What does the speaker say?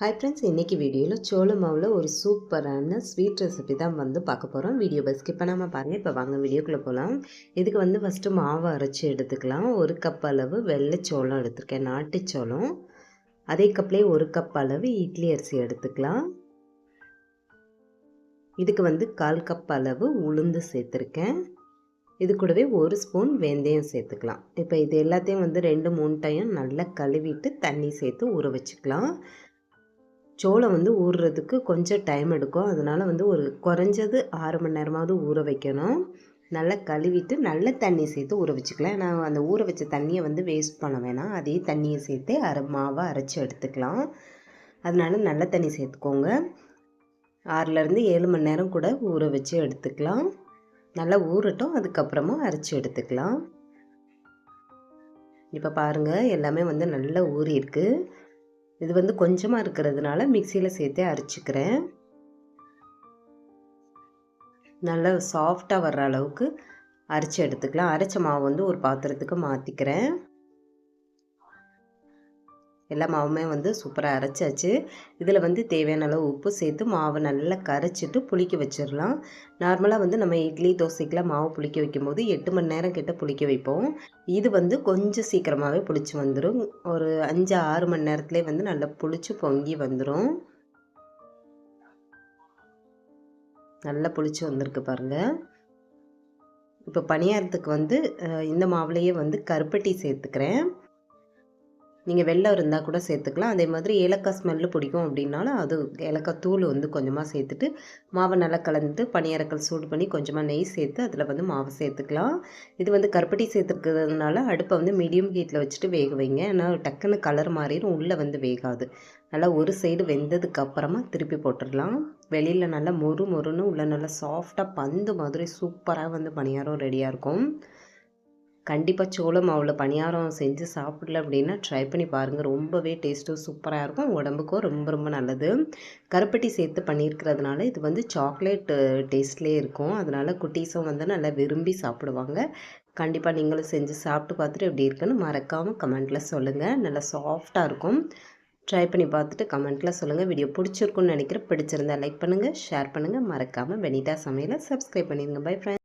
Hi friends இன்றைக்கி வீடியோவில் சோள மாவில் ஒரு சூப்பரான ஸ்வீட் ரெசிபி தான் வந்து பார்க்க போகிறோம் வீடியோ பஸ் இப்போ நம்ம பாருங்கள் இப்போ வாங்க வீடியோக்குள்ளே போகலாம் இதுக்கு வந்து ஃபஸ்ட்டு மாவை அரைச்சி எடுத்துக்கலாம். ஒரு கப் அளவு வெள்ளை சோளம் எடுத்துருக்கேன் நாட்டு சோளம். அதே கப்லேயே ஒரு கப் அளவு இட்லி அரிசி எடுத்துக்கலாம். இதுக்கு வந்து கால் கப் அளவு உளுந்து சேர்த்துருக்கேன். இது கூடவே ஒரு ஸ்பூன் வெந்தயம் சேர்த்துக்கலாம். இப்போ இது எல்லாத்தையும் வந்து ரெண்டு மூணு டைம் நல்லா கழுவிட்டு தண்ணி சேர்த்து ஊற வச்சுக்கலாம். சோளம் வந்து ஊறுறதுக்கு கொஞ்சம் டைம் எடுக்கும். அதனால் வந்து ஒரு குறைஞ்சது ஆறு மணி நேரமாவது ஊற வைக்கணும். நல்லா கழுவிட்டு நல்ல தண்ணி சேர்த்து ஊற வச்சுக்கலாம். நான் அந்த ஊற வச்ச தண்ணியை வந்து வேஸ்ட் பண்ண வேணாம். அதே தண்ணியை சேர்த்து அரை மாவை அரைச்சி எடுத்துக்கலாம். அதனால நல்ல தண்ணி சேர்த்துக்கோங்க. ஆறுலேருந்து ஏழு மணி நேரம் கூட ஊற வச்சு எடுத்துக்கலாம். நல்லா ஊறட்டும். அதுக்கப்புறமா அரைச்சி எடுத்துக்கலாம். இப்போ பாருங்கள் எல்லாமே வந்து நல்லா ஊறி இருக்குது இது வந்து கொஞ்சமாக இருக்கிறதுனால மிக்சியில் சேர்த்தே அரைச்சிக்கிறேன். நல்லா சாஃப்டாக வர்ற அளவுக்கு அரைச்சி எடுத்துக்கலாம். அரைச்ச மாவு வந்து ஒரு பாத்திரத்துக்கு மாற்றிக்கிறேன் எல்லா மாவுமே வந்து சூப்பராக அரைச்சாச்சு. இதில் வந்து தேவையான அளவு உப்பு சேர்த்து மாவை நல்லா கரைச்சிட்டு புளிக்க வச்சிடலாம். நார்மலாக வந்து நம்ம இட்லி தோசைக்கெலாம் மாவு புளிக்க வைக்கும்போது எட்டு மணி நேரம் கிட்ட புளிக்க வைப்போம். இது வந்து கொஞ்சம் சீக்கிரமாகவே புளிச்சு வந்துடும் ஒரு அஞ்சு ஆறு மணி நேரத்துலேயே வந்து நல்லா புளிச்சு பொங்கி வந்துடும் நல்லா புளிச்சு வந்திருக்கு பாருங்கள் இப்போ பணியாரத்துக்கு வந்து இந்த மாவுலேயே வந்து கருப்பட்டி சேர்த்துக்கிறேன். நீங்கள் வெள்ளம் இருந்தால் கூட சேர்த்துக்கலாம். அதே மாதிரி ஏலக்காய் ஸ்மெல்லு பிடிக்கும் அப்படின்னாலும் அது ஏலக்காய் தூள் வந்து கொஞ்சமாக சேர்த்துட்டு மாவை நல்லா கலந்துட்டு பனியாரக்கல் சூடு பண்ணி கொஞ்சமாக நெய் சேர்த்து அதில் வந்து மாவு சேர்த்துக்கலாம். இது வந்து கருப்பட்டி சேர்த்துருக்கிறதுனால அடுப்பை வந்து மீடியம் ஹீட்டில் வச்சுட்டு வேக வைங்க. ஏன்னா டக்குன்னு கலர் மாறிடும் உள்ளே வந்து வேகாது. நல்லா ஒரு சைடு வெந்ததுக்கு அப்புறமா திருப்பி போட்டுடலாம். வெளியில் நல்லா மொறு மொறுன்னு உள்ளே நல்லா சாஃப்டாக பந்து மாதிரி சூப்பராக வந்து பணியாரம் ரெடியாக இருக்கும். கண்டிப்பாக சோளம் மாவில் பணியாரம் செஞ்சு சாப்பிடல அப்படின்னா ட்ரை பண்ணி பாருங்கள் ரொம்பவே டேஸ்ட்டும் சூப்பராக இருக்கும். உடம்புக்கும் ரொம்ப ரொம்ப நல்லது. கருப்பட்டி சேர்த்து பண்ணியிருக்கிறதுனால இது வந்து சாக்லேட் டேஸ்ட்லேயே இருக்கும். அதனால் குட்டீஸும் வந்து நல்லா விரும்பி சாப்பிடுவாங்க. கண்டிப்பாக நீங்களும் செஞ்சு சாப்பிட்டு பார்த்துட்டு எப்படி இருக்குன்னு மறக்காமல் கமெண்ட்டில் சொல்லுங்கள் நல்லா சாஃப்டாக இருக்கும். ட்ரை பண்ணி பார்த்துட்டு கமெண்ட்டில் சொல்லுங்கள் வீடியோ பிடிச்சிருக்குன்னு நினைக்கிறேன். பிடிச்சிருந்தா லைக் பண்ணுங்கள் ஷேர் பண்ணுங்கள் மறக்காமல் பெனிட்டா சமையலை சப்ஸ்கிரைப் பண்ணிடுங்க பை ஃப்ரெண்ட்